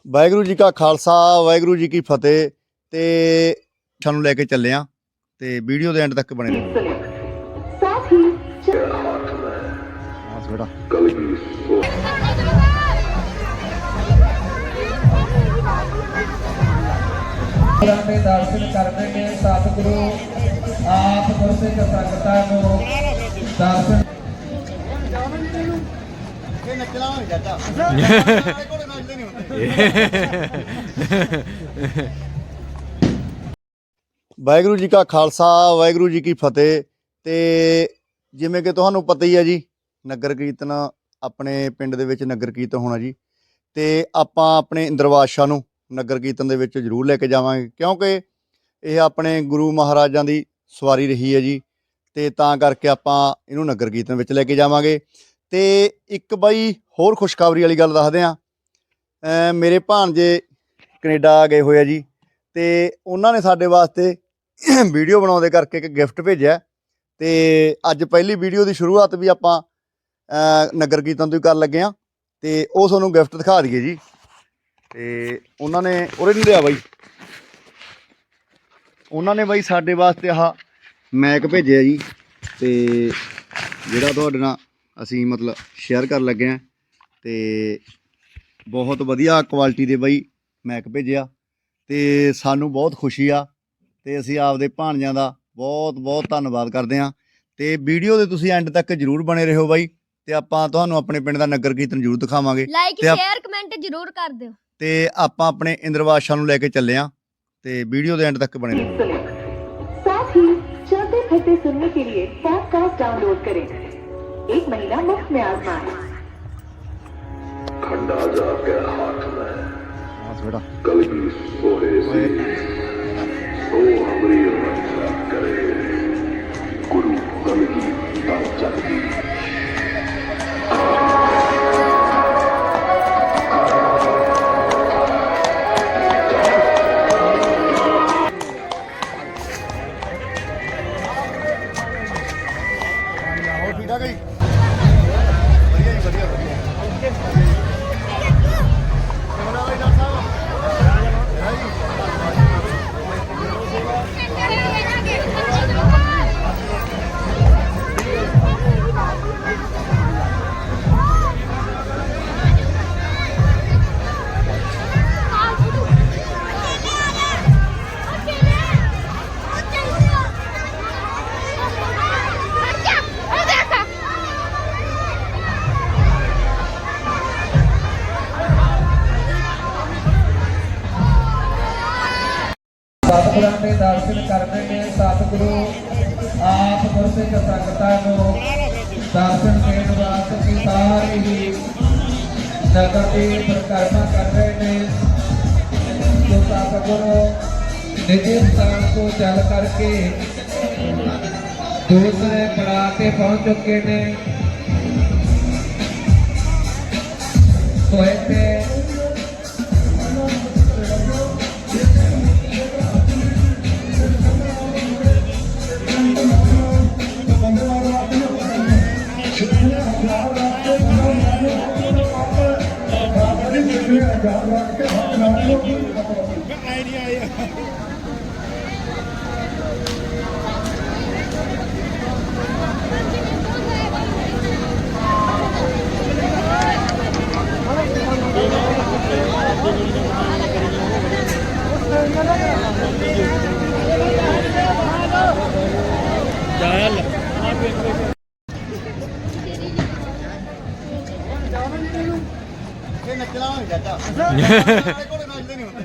ਵਾਹਿਗੁਰੂ ਜੀ ਕਾ ਖਾਲਸਾ, ਵਾਹਿਗੁਰੂ ਜੀ ਕੀ ਫਤਿਹ। ਤੇ ਸਾਨੂੰ ਲੈ ਕੇ ਚੱਲੇ ਆ, ਤੇ ਵੀਡੀਓ ਦੇ ਐਂਡ ਤੱਕ ਬਣੇ ਰਹੋ। ਸਾਥ ਹੀ ਆਸ ਦਰਸ਼ਨ ਕਰਦੇ ਨੇ ਸਤਿਗੁਰੂ, ਆਪ ਗੁਰਸਿੱਖ ਸੰਗਤਾਂ ਨੂੰ ਦਰਸ਼ਨ ਇਹ ਨੱਚਣਾ ਨਹੀਂ ਚਾਚਾ ਕੋਲੇ ਨੱਚਦੇ ਨਹੀਂ ਹੁੰਦੇ ਵਾਹਿਗੁਰੂ ਜੀ ਕਾ ਖਾਲਸਾ, ਵਾਹਿਗੁਰੂ ਜੀ ਕੀ ਫਤਿਹ। ਤੇ ਜਿਵੇਂ ਕਿ ਤੁਹਾਨੂੰ ਪਤਾ ਹੀ ਹੈ ਜੀ, ਨਗਰ ਕੀਰਤਨ ਆਪਣੇ ਪਿੰਡ ਦੇ ਵਿੱਚ ਨਗਰ ਕੀਰਤਨ ਹੋਣਾ ਜੀ। ਤੇ ਆਪਾਂ ਆਪਣੇ ਇੰਦਰਵਾਸ਼ਾ ਨੂੰ ਨਗਰ ਕੀਰਤਨ ਦੇ ਵਿੱਚ ਜ਼ਰੂਰ ਲੈ ਕੇ ਜਾਵਾਂਗੇ, ਕਿਉਂਕਿ ਇਹ ਆਪਣੇ ਗੁਰੂ ਮਹਾਰਾਜਾਂ ਦੀ ਸਵਾਰੀ ਰਹੀ ਹੈ ਜੀ। ਤੇ ਤਾਂ ਕਰਕੇ ਆਪਾਂ ਇਹਨੂੰ ਨਗਰ ਕੀਰਤਨ ਵਿੱਚ ਲੈ ਕੇ ਜਾਵਾਂਗੇ। ਤੇ ਇੱਕ ਬਾਈ ਹੋਰ ਖੁਸ਼ਖਬਰੀ ਵਾਲੀ ਗੱਲ ਦੱਸਦੇ ਆ ਮੇਰੇ ਭਾਣਜੇ ਕੈਨੇਡਾ ਗਏ ਹੋਏ ਆ ਜੀ ਤੇ ਉਹਨਾਂ ਨੇ ਸਾਡੇ ਵਾਸਤੇ ਵੀਡੀਓ ਬਣਾਉਂਦੇ ਕਰਕੇ ਇੱਕ ਗਿਫਟ ਭੇਜਿਆ ਤੇ ਅੱਜ ਪਹਿਲੀ ਵੀਡੀਓ ਦੀ ਸ਼ੁਰੂਆਤ ਵੀ ਆਪਾਂ ਨਗਰ ਕੀਰਤਨ ਤੋਂ ਹੀ ਕਰਨ ਲੱਗੇ ਆ ਤੇ ਉਹ ਤੁਹਾਨੂੰ ਗਿਫਟ ਦਿਖਾ ਦਈਏ ਜੀ। ਤੇ ਉਹਨਾਂ ਨੇ, ਉਰੇ ਨਹੀਂ ਲਿਆ ਬਾਈ। ਉਹਨਾਂ ਨੇ ਬਾਈ ਸਾਡੇ ਵਾਸਤੇ ਆਹ ਮੈਕ ਭੇਜਿਆ ਜੀ। ਤੇ ਜਿਹੜਾ ਤੁਹਾਡੇ ਨਾਲ ਅਸੀਂ ਮਤਲਬ ਸ਼ੇਅਰ ਕਰਨ ਲੱਗੇ ਆ ਤੇ ਬਹੁਤ ਵਧੀਆ ਕੁਆਲਿਟੀ ਦੇ ਬਈ ਮੈਕ ਭੇਜਿਆ ਤੇ ਸਾਨੂੰ ਬਹੁਤ ਖੁਸ਼ੀ ਆ ਤੇ ਅਸੀਂ ਆਪਦੇ ਭਾਣਜਾਂ ਦਾ ਬਹੁਤ ਬਹੁਤ ਧੰਨਵਾਦ ਕਰਦੇ ਆ ਤੇ ਵੀਡੀਓ ਦੇ ਤੁਸੀਂ ਐਂਡ ਤੱਕ ਜਰੂਰ ਬਣੇ ਰਹੋ ਬਾਈ ਤੇ ਆਪਾਂ ਤੁਹਾਨੂੰ ਆਪਣੇ ਪਿੰਡ ਦਾ ਨਗਰ ਕੀਰਤਨ ਜਰੂਰ ਦਿਖਾਵਾਂਗੇ ਲਾਈਕ ਸ਼ੇਅਰ ਕਮੈਂਟ ਜਰੂਰ ਕਰ ਦਿਓ। ਤੇ ਆਪਾਂ ਆਪਣੇ ਇੰਦਰਵਾਸ਼ਾ ਨੂੰ ਲੈ ਕੇ ਚੱਲੇ ਆ ਤੇ ਵੀਡੀਓ ਦੇ ਐਂਡ ਤੱਕ ਬਣੇ ਰਹੋ। ਸਾਥ ਹੀ ਚਲਦੇ ਸੁਣਨ ਲਈ ਪੋਡਕਾਸਟ ਡਾਊਨਲੋਡ ਕਰੇ। एक महीना मुफ्त में आजमाए खंडा जा गया हाथ में कल की सोहे सी ਸਤਿਗੁਰਾਂ ਦੇ ਦਰਸ਼ਨ ਕਰਨੇ ਨੇ, ਸਤਿਗੁਰੂ ਆਪ ਗੁਰਸਿੱਖ ਸੰਗਤਾਂ ਨੂੰ ਦਰਸ਼ਨ ਦੇਣ ਵਾਸਤੇ ਸਾਰੇ ਹੀ ਨਗਰ ਦੀ ਪਰਿਕਰਮਾ ਕਰ ਰਹੇ ਨੇ। ਜੋ ਸਤਿਗੁਰੂ ਨਿੱਜੀ ਸਥਾਨ ਤੋਂ ਚੱਲ ਕਰਕੇ ਦੂਸਰੇ ਪੜਾਅ ਤੇ ਪਹੁੰਚ ਚੁੱਕੇ ਨੇ। ਆਈ ਇਹ ਕੋਲੇ ਨੱਚਦੇ ਨਹੀਂ ਹੁੰਦੇ